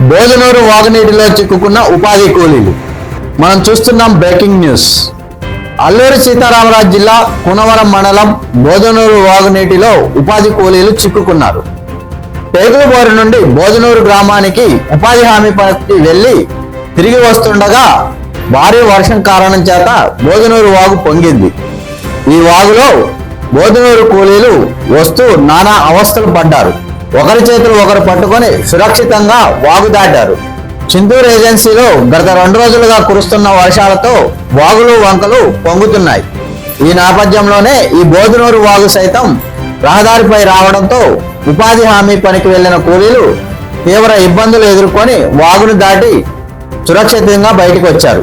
బోధనూరు వాగునీటిలో చిక్కుకున్న ఉపాధి కూలీలు. మనం చూస్తున్నాం బ్రేకింగ్ న్యూస్. అల్లూరి సీతారామరాజు జిల్లా కునవరం మండలం బోధనూరు వాగునీటిలో ఉపాధి కూలీలు చిక్కుకున్నారు. పేగులబోరు నుండి భోజనూరు గ్రామానికి ఉపాధి హామీ పనికి వెళ్ళి తిరిగి వస్తుండగా భారీ వర్షం కారణం చేత బోధనూరు వాగు పొంగింది. ఈ వాగులో బోధనూరు కూలీలు వస్తూ నానా అవస్థలు పడ్డారు. ఒకరి చేతులు ఒకరు పట్టుకొని సురక్షితంగా వాగు దాటారు చింతూరు ఏజెన్సీలో గత రెండు రోజులుగా కురుస్తున్న వర్షాలతో వాగులు వంకలు పొంగుతున్నాయి. ఈ నేపథ్యంలోనే ఈ బోధనూరు వాగు సైతం రహదారిపై రావడంతో ఉపాధి హామీ పనికి వెళ్ళిన కూలీలు తీవ్ర ఇబ్బందులు ఎదుర్కొని వాగును దాటి సురక్షితంగా బయటకు వచ్చారు.